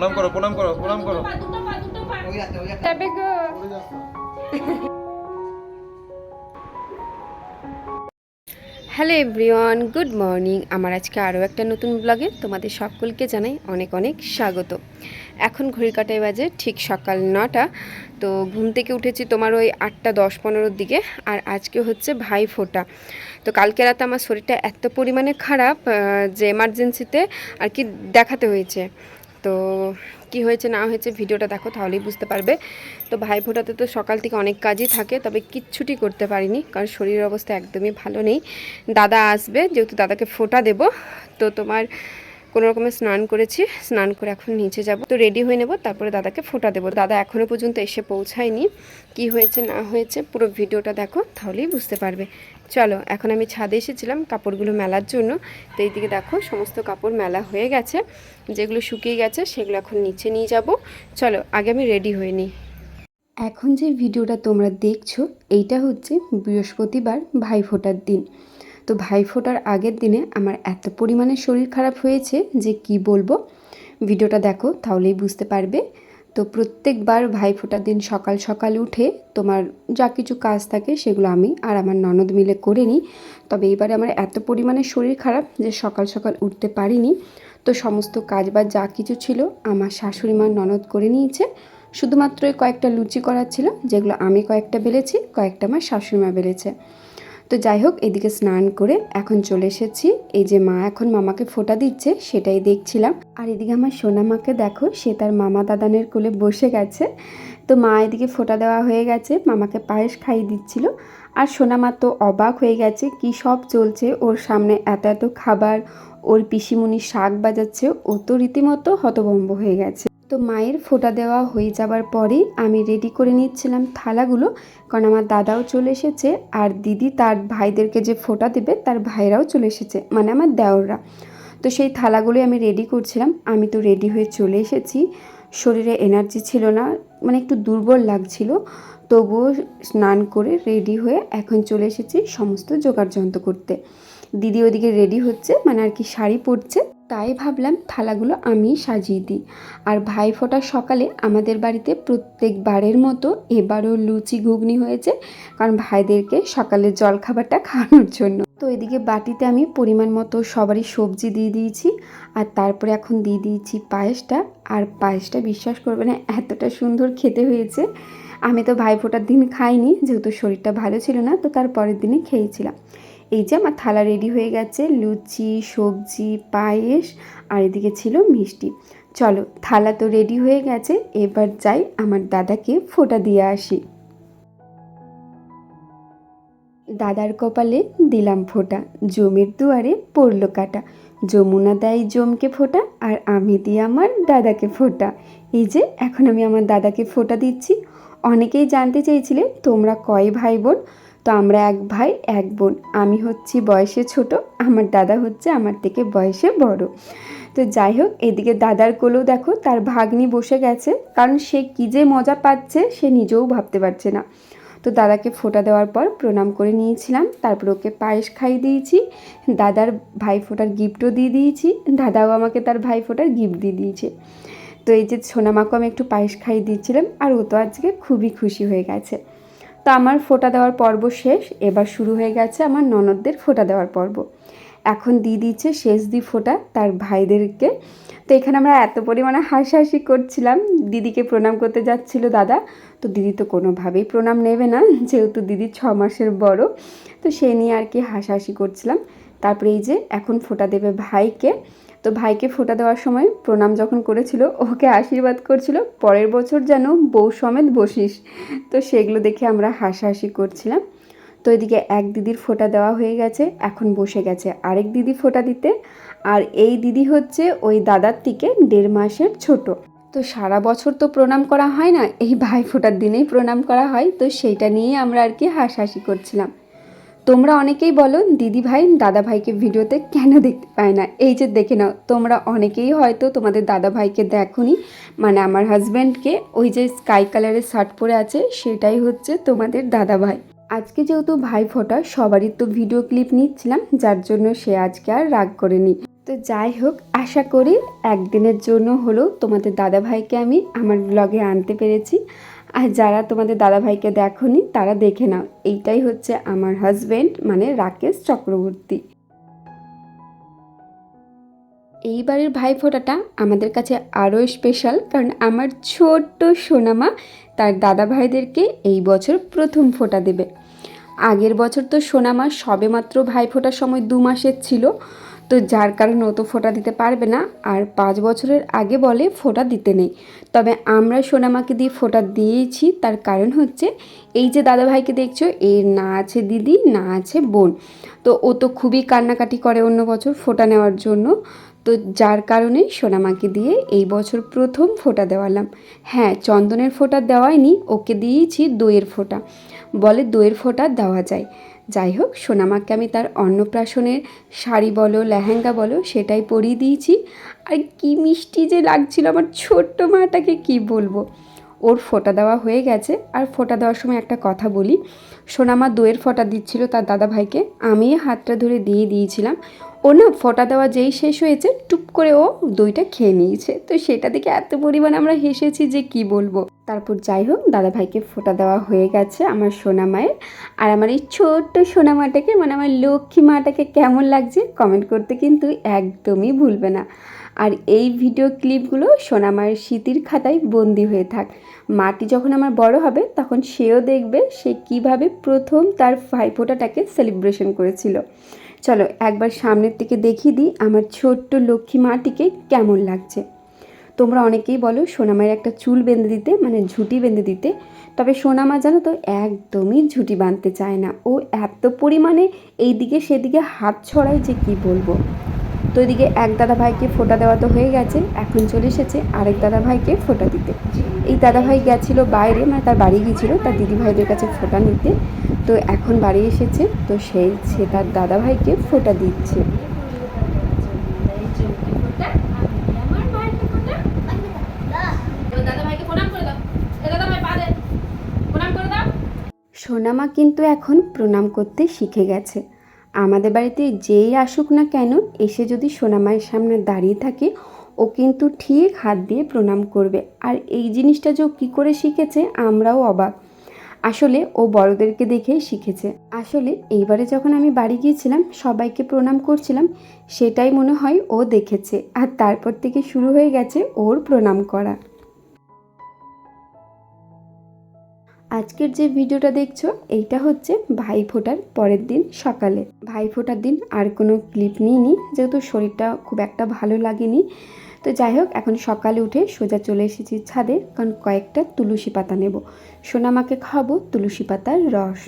প্রণাম করো প্রণাম করো প্রণাম করো। Hello everyone, good morning. আমার আজকে আরও একটা নতুন ব্লগে তোমাদের সকলকে জানাই অনেক অনেক স্বাগত। এখন ঘড়ি কাটায় বাজে ঠিক সকাল নটা, তো ঘুম থেকে উঠেছি তোমার ওই আটটা দশ পনেরোর দিকে, আর আজকে হচ্ছে ভাই ফোটা। তো কালকে রাতে আমার শরীরটা এত পরিমাণে খারাপ যে এমার্জেন্সিতে আর কি দেখাতে হয়েছে। তো কি হয়েছে, না হয়েছে ভিডিওটা দেখো, তাহলেই বুঝতে পারবে। তো ভাই ফোটাতে তো সকাল থেকে অনেক কাজই থাকে, তবে কিচ্ছুটি করতে পারিনি, কারণ শরীরের অবস্থা একদমই ভালো নেই। দাদা আসবে, যেহেতু দাদাকে ফোটা দেব, তো তোমার কোনো রকমের স্নান করেছি, স্নান করে এখন নিচে যাব। তো রেডি হয়ে নেব, তারপরে দাদাকে ফোটা দেবো। দাদা এখনও পর্যন্ত এসে পৌঁছায়নি। কি হয়েছে, না হয়েছে, পুরো ভিডিওটা দেখো, তাহলেই বুঝতে পারবে। চলো, এখন আমি ছাদে এসেছিলাম কাপড়গুলো মেলার জন্য। তো এইদিকে দেখো, সমস্ত কাপড় মেলা হয়ে গেছে। যেগুলো শুকিয়ে গেছে, সেগুলো এখন নিচে নিয়ে যাব। চলো, আগে আমি রেডি হয়ে নিই। এখন যে ভিডিওটা তোমরা দেখছ, এইটা হচ্ছে বৃহস্পতিবার ভাইফোঁটার দিন। তো ভাইফোঁটার আগের দিনে আমার এত পরিমাণে শরীর খারাপ হয়েছে যে কি বলব? ভিডিওটা দেখো, তাহলেই বুঝতে পারবে। তো প্রত্যেকবার ভাইফোঁটার দিন সকাল সকাল উঠে তোমার যা কিছু কাজ থাকে সেগুলো আমি আর আমার ননদ মিলে করে নিই। তবে এবারে আমার এত পরিমাণে শরীর খারাপ যে সকাল সকাল উঠতে পারিনি। তো সমস্ত কাজ বা যা কিছু ছিল আমার শাশুড়ি মার ননদ করে নিয়েছে। শুধুমাত্র ওই কয়েকটা লুচি করার ছিল, যেগুলো আমি কয়েকটা বেলেছি, কয়েকটা আমার শাশুড়ি মা বেলেছে। তো যাই হোক, এদিকে স্নান করে এখন চলে এসেছি। এই যে মা এখন মামাকে ফোটা দিচ্ছে, সেটাই দেখছিলাম। আর এদিকে আমার সোনা মাকে দেখো, সে তার মামা দাদানের কোলে বসে গেছে। তো মা এদিকে ফোটা দেওয়া হয়ে গেছে, মামাকে পায়েস খাইয়ে দিচ্ছিল। আর সোনা মা তো অবাক হয়ে গেছে, কি সব চলছে? ওর সামনে এত এত খাবার, ওর পিসিমণি শাক বাজাচ্ছে, ও তো রীতিমতো হতভম্ব হয়ে গেছে। তো মায়ের ফোঁটা দেওয়া হয়ে যাবার পরেই আমি রেডি করে নিচ্ছিলাম থালাগুলো, কারণ আমার দাদাও চলে এসেছে আর দিদি তার ভাইদেরকে যে ফোঁটা দেবে তার ভাইরাও চলে এসেছে মানে আমার দেওররা। তো সেই থালাগুলোই আমি রেডি করছিলাম, আমি তো রেডি হয়ে চলে এসেছি। শরীরে এনার্জি ছিল না মানে একটু দুর্বল লাগছিল, তবুও স্নান করে রেডি হয়ে এখন চলে এসেছি সমস্ত জোগাড় যন্ত্র করতে। দিদি ওদিকে রেডি হচ্ছে মানে আর কি শাড়ি পরছে তাই ভাবলাম থালাগুলো আমি সাজিয়ে দিই। আর ভাই ফোটার সকালে আমাদের বাড়িতে প্রত্যেকবারের মতো এবারও লুচি ঘুগনি হয়েছে কারণ ভাইদেরকে সকালের জলখাবারটা খাওয়ানোর জন্য। তো এদিকে বাটিতে আমি পরিমাণ মতো সবারই সবজি দিয়ে দিয়েছি আর তারপরে এখন দিয়ে দিয়েছি পায়েসটা। আর পায়েসটা বিশ্বাস করবে না, এতটা সুন্দর খেতে হয়েছে। আমি তো ভাইফোঁটার দিন খাইনি, যেহেতু শরীরটা ভালো ছিল না, তো তার পরের দিনে খেয়েছিলাম। এই যে আমার থালা রেডি হয়ে গেছে, লুচি, সবজি, পায়েস, আর এদিকে ছিল মিষ্টি। চলো, থালা তো রেডি হয়ে গেছে, এবার যাই আমার দাদাকে ফোটা দিয়ে আসি। দাদার কপালে দিলাম ফোঁটা, জমির দুয়ারে পড়ল কাটা। যমুনা দেয় জমকে ফোটা, আর আমি দিই আমার দাদাকে ফোঁটা। এই যে, এখন আমি আমার দাদাকে ফোঁটা দিচ্ছি। অনেকেই জানতে চেয়েছিলে, তোমরা কয় ভাই বোন? তো আমরা এক ভাই, এক বোন। আমি হচ্ছি বয়সে ছোট, আমার দাদা হচ্ছে আমার থেকে বয়সে বড়। তো যাই হোক, এদিকে দাদার কোলেও দেখো, তার ভাগ্নি বসে গেছে, কারণ সে কী যে মজা পাচ্ছে, সে নিজেও ভাবতে পারছে না। তো দাদাকে ফোঁটা দেওয়ার পর প্রণাম করে নিয়েছিলাম, তারপর ওকে পায়েস খাইয়ে দিয়েছি, দাদার ভাই ফোটার গিফটও দিয়ে দিয়েছি, দাদাও আমাকে তার ভাই ফোটার গিফট দিয়ে দিয়েছে। তো এই যে সোনামাকে আমি একটু পায়েস খাইয়ে দিয়েছিলাম, আর ও তো আজকে খুবই খুশি হয়ে গেছে। তো আমার ফোঁটা দেওয়ার পর্ব শেষ। এবার শুরু হয়ে গেছে আমার ননদদের ফোঁটা দেওয়ার পর্ব। এখন দিয়ে দিচ্ছে শেষ দি ফোঁটা তার ভাইদেরকে। তো এখানে আমরা এত পরিমাণে হাসাহাসি করছিলাম। দিদিকে প্রণাম করতে যাচ্ছিল দাদা। তো দিদি তো কোনোভাবেই প্রণাম নেবে না, যেহেতু দিদি ছ মাসের বড়। তো সেই নিয়ে আর কি হাসাহাসি করছিলাম। তারপরে এই যে এখন ফোঁটা দেবে ভাইকে। তো ভাইকে ফোঁটা দেওয়ার সময় প্রণাম যখন করেছিল, ওকে আশীর্বাদ করছিল, পরের বছর যেন বউ সমেত বসিস। তো সেগুলো দেখে আমরা হাসাহাসি করছিলাম। তো এদিকে এক দিদির ফোঁটা দেওয়া হয়ে গেছে, এখন বসে গেছে আরেক দিদি ফোঁটা দিতে। আর এই দিদি হচ্ছে ওই দাদার থেকে দেড় মাসের ছোট। তো সারা বছর তো প্রণাম করা হয় না, এই ভাই ফোঁটার দিনেই প্রণাম করা হয়। তো সেইটা নিয়ে আমরা আর কি হাসাহাসি করছিলাম। তোমরা অনেকেই বলো দিদি ভাই দাদা ভাইকে ভিডিওতে কেন দেখতে পায় না? এই যে দেখে নাও, তোমরা অনেকেই হয়তো তোমাদের দাদা ভাইকে দেখোনি। মানে আমার হাজব্যান্ডকে ওই যে স্কাই কালারের শার্ট পরে আছে, সেটাই হচ্ছে তোমাদের দাদা ভাই আজকে যেহেতু ভাই ফোটা, সবারই তো ভিডিও ক্লিপ নিচ্ছিলাম, যার জন্য সে আজকে আর রাগ করেনি। তো যাই হোক, আশা করি একদিনের জন্য হলেও তোমাদের দাদাভাইকে আমি আমার ব্লগে আনতে পেরেছি। আর যারা তোমাদের দাদাভাইকে দেখোনি, তারা দেখে নাও। এইটাই হচ্ছে আমার হাজব্যান্ড মানে রাকেশ চক্রবর্তী। এইবারের ভাইফোঁটাটা আমাদের কাছে আরও স্পেশাল কারণ আমার ছোট্ট সোনামা তার দাদা ভাইদেরকে এই বছর প্রথম ফোঁটা দেবে। আগের বছর তো সোনামা সবেমাত্র ভাইফোঁটার সময় দু মাসের ছিল। তো যার কারণে ও তো ফোঁটা দিতে পারবে না। আর পাঁচ বছরের আগে বলে ফোঁটা দিতে নেই। তবে আমরা সোনামাকে দিয়ে ফোঁটা দিয়েছি। তার কারণ হচ্ছে, এই যে দাদাভাইকে দেখছ এর না আছে দিদি, না আছে বোন। তো ও তো খুবই কান্নাকাটি করে অন্য বছর ফোঁটা নেওয়ার জন্য। তো যার কারণে সোনামাকে দিয়ে এই বছর প্রথম ফোঁটা দেওয়ালাম। হ্যাঁ চন্দনের ফোঁটা দেওয়াইনি ওকে দিয়েছি দইয়ের ফোঁটা। বলে দইয়ের ফোঁটা দেওয়া যায়। যাই হোক, সোনামাকে আমি তার অন্নপ্রাশনের শাড়ি বলো, লেহেঙ্গা বলো, সেটাই পরিয়ে দিয়েছি। আর কি মিষ্টি যে লাগছিল আমার ছোট্ট মাটাকে, কি বলব? ওর ফোটা দেওয়া হয়ে গেছে। আর ফোটা দেওয়ার সময় একটা কথা বলি। সোনামা দইয়ের ফোটা দিচ্ছিল তার দাদা ভাইকে আমি হাতটা ধরে দিয়ে দিয়েছিলাম। ও না ফোঁটা দেওয়া যেই শেষ হয়েছে, টুপ করে ও দইটা খেয়ে নিয়েছে। তো সেটা দেখে এত পরিমাণ আমরা হেসেছি যে কি বলব। তারপর যাই হোক দাদা ভাইকে ফোঁটা দেওয়া হয়ে গেছে আমার সোনা মায়ের আর আমার এই ছোট্ট সোনা মাটাকে মানে আমার লক্ষ্মী মাটাকে কেমন লাগছে কমেন্ট করতে কিন্তু একদমই ভুলবে না। আর এই ভিডিও ক্লিপগুলো সোনা মায়ের স্মৃতির খাতায় বন্দি হয়ে থাক। মাটি যখন আমার বড় হবে, তখন সেও দেখবে সে কীভাবে প্রথম তার ভাইফোঁটাটাকে সেলিব্রেশন করেছিল। চলো একবার সামনের থেকে দেখিয়ে দিই আমার ছোট্ট লক্ষ্মী মাটিকে কেমন লাগছে। তোমরা অনেকেই বলো সোনামায়ের একটা চুল বেঁধে দিতে মানে ঝুঁটি বেঁধে দিতে। তবে সোনামা জানো তো একদমই ঝুঁটি বাঁধতে চায় না। ও এত পরিমাণে এই দিকে সেদিকে হাত ছড়ায় যে কি বলব। তো এদিকে এক দাদা ভাইকে ফোঁটা দেওয়া তো হয়ে গেছে, এখন চলে এসেছে আরেক দাদা ভাইকে ফোঁটা দিতে। এই দাদা ভাই গেছিল বাইরে মানে তার বাড়ি গিয়েছিল, তার দিদি ভাইদের কাছে ফোঁটা নিতে। তো এখন বাড়ি এসেছে, তো সেই, সে তার দাদা ভাইকে ফোঁটা দিচ্ছে। সোনামা কিন্তু এখন প্রণাম করতে শিখে গেছে। আমাদের বাড়িতে যেই আসুক না কেন, এসে যদি সোনামায়ের সামনে দাঁড়িয়ে থাকে, ও কিন্তু ঠিক হাত দিয়ে প্রণাম করবে। আর এই জিনিসটা যে কী করে শিখেছে, আমরাও অবাক। আসলে ও বড়দেরকে দেখেই শিখেছে। আসলে এইবারে যখন আমি বাড়ি গিয়েছিলাম, সবাইকে প্রণাম করছিলাম, সেটাই মনে হয় ও দেখেছে। আর তারপর থেকে শুরু হয়ে গেছে ওর প্রণাম করা। আজকের যে ভিডিওটা দেখছ, এইটা হচ্ছে ভাই ফোটার পরের দিন সকালে। ভাই ফোটার দিন আর কোনো ক্লিপ নিইনি, যেহেতু শরীরটা খুব একটা ভালো লাগেনি। তো যাই হোক, এখন সকালে উঠে সোজা চলে এসেছি ছাদে, কারণ কয়েকটা তুলসী পাতা নেব। সোনামাকে খাব তুলসী পাতার রস।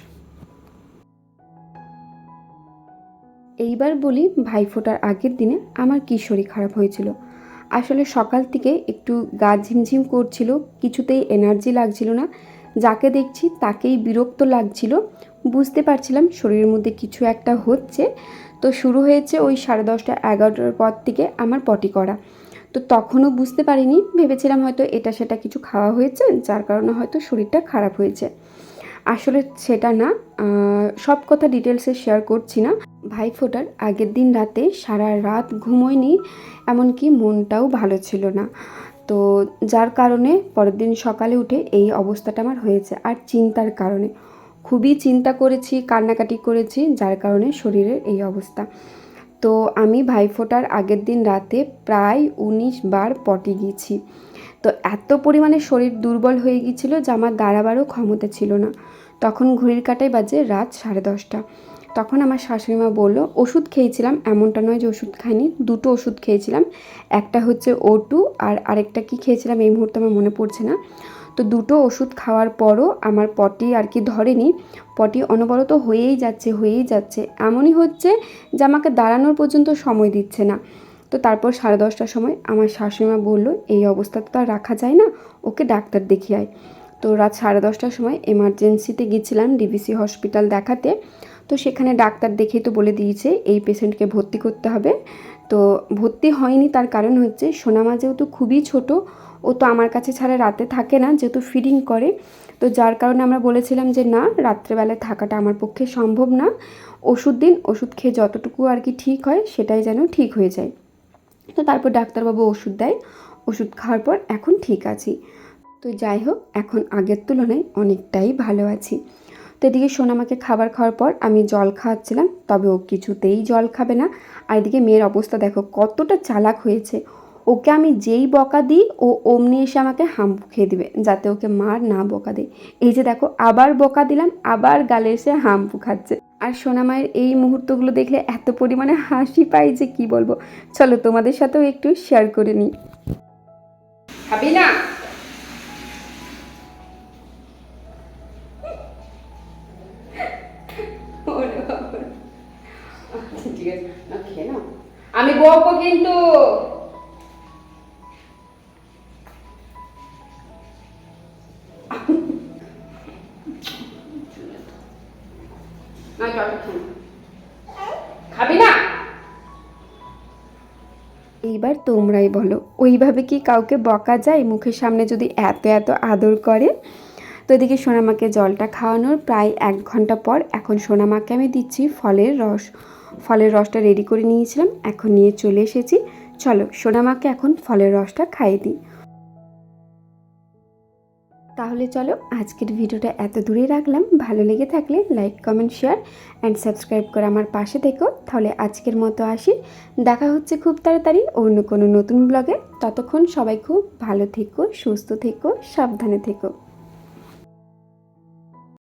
এইবার বলি ভাই ফোটার আগের দিনে আমার কী শরীর খারাপ হয়েছিল। আসলে সকাল থেকে একটু গা ঝিমঝিম করছিল, কিছুতেই এনার্জি লাগছিল না। যাকে দেখছি তাকেই বিরক্ত লাগছিল। বুঝতে পারছিলাম শরীরের মধ্যে কিছু একটা হচ্ছে। তো শুরু হয়েছে ওই সাড়ে দশটা এগারোটার পর থেকে আমার পটি করা। তো তখনও বুঝতে পারিনি, ভেবেছিলাম হয়তো এটা সেটা কিছু খাওয়া হয়েছে, যার কারণে হয়তো শরীরটা খারাপ হয়েছে। আসলে সেটা না সব কথা ডিটেলসে শেয়ার করছি না। ভাই ফোটার আগের দিন রাতে সারা রাত ঘুমোয়নি, এমনকি মনটাও ভালো ছিল না। তো যার কারণে পরের দিন সকালে উঠে এই অবস্থাটা আমার হয়েছে। আর চিন্তার কারণে। খুবই চিন্তা করেছি, কান্নাকাটি করেছি, যার কারণে শরীরের এই অবস্থা। তো আমি ভাইফোঁটার আগের দিন রাতে প্রায় উনিশ বার পটি গিয়েছি। তো এত পরিমাণে শরীর দুর্বল হয়ে গিয়েছিল যে আমার দাঁড়াবারও ক্ষমতা ছিল না। তখন ঘড়ির কাটাই বাজে রাত সাড়ে দশটা। তখন আমার শাশুড়ি মা বলল, ওষুধ খেয়েছিলাম, এমনটা নয় যে ওষুধ খাইনি, দুটো ওষুধ খেয়েছিলাম। একটা হচ্ছে ও টু আর আরেকটা কি খেয়েছিলাম এই মুহূর্তে আমার মনে পড়ছে না। তো দুটো ওষুধ খাওয়ার পরও আমার পটি আর কি ধরেনি। পটি অনবরত হয়েই যাচ্ছে হয়েই যাচ্ছে। এমনই হচ্ছে যে আমাকে দাঁড়ানোর পর্যন্ত সময় দিচ্ছে না। তো তারপর সাড়ে দশটার সময় আমার শাশুড়িমা বলল, এই অবস্থা তো আর রাখা যায় না, ওকে ডাক্তার দেখিয়ে আয়। তো রাত সাড়ে দশটার সময় এমার্জেন্সিতে গেছিলাম ডিবিসি হসপিটাল দেখাতে। তো সেখানে ডাক্তার দেখেই তো বলে দিয়েছে, এই পেশেন্টকে ভর্তি করতে হবে। তো ভর্তি হয়নি, তার কারণ হচ্ছে সোনামা যেহেতু খুবই ছোট, ও তো আমার কাছে ছাড়া রাতে থাকে না, যেহেতু ফিডিং করে। তো যার কারণে আমরা বলেছিলাম যে, না, রাত্রেবেলায় থাকাটা আমার পক্ষে সম্ভব না। ওষুধ দিন, ওষুধ খেয়ে যতটুকু আর কি ঠিক হয়, সেটাই যেন ঠিক হয়ে যায়। তো তারপর ডাক্তারবাবু ওষুধ দেয়, ওষুধ খাওয়ার পর এখন ঠিক আছি। তো যাই হোক, এখন আগের তুলনায় অনেকটাই ভালো আছি। তো এদিকে সোনামাকে খাবার খাওয়ার পর আমি জল খাওয়াচ্ছিলাম তবে ও কিছুতেই জল খাবে না। আর এদিকে মেয়ের অবস্থা দেখো, কতটা চালাক হয়েছে। ওকে আমি যেই বকা দিই, ও অমনি এসে আমাকে হাম খেয়ে দিবে, যাতে ওকে মার না বকা দেয়। এই যে দেখো, আবার বকা দিলাম, আবার গালে এসে হাম্পু খাচ্ছে। আর সোনামায়ের এই মুহূর্তগুলো দেখলে এত পরিমাণে হাসি পাই যে কি বলব। চলো তোমাদের সাথেও একটু শেয়ার করে নিই। না আমি বকবো কিন্তু এইবার তোমরাই বলো, ওইভাবে কি কাউকে বকা যায়? মুখের সামনে যদি এত এত আদর করে? তো এদিকে সোনামাকে জলটা খাওয়ানোর প্রায় এক ঘণ্টা পর এখন সোনামাকে আমি দিচ্ছি ফলের রস। ফলের রসটা রেডি করে নিয়েছিলাম, এখন নিয়ে চলে এসেছি। চলো, সোনামাকে এখন ফলের রসটা খাইয়ে দিই। তাহলে চলো, আজকের ভিডিওটা এত দূরে রাখলাম। ভালো লেগে থাকলে like comment share and subscribe করে আমার পাশে থেকো। তাহলে আজকের মতো আসি। দেখা হচ্ছে খুব তাড়াতাড়ি অন্য কোনো নতুন ব্লগে ততক্ষণ সবাই খুব ভালো থেকো, সুস্থ থেকো, সাবধানে থেকো।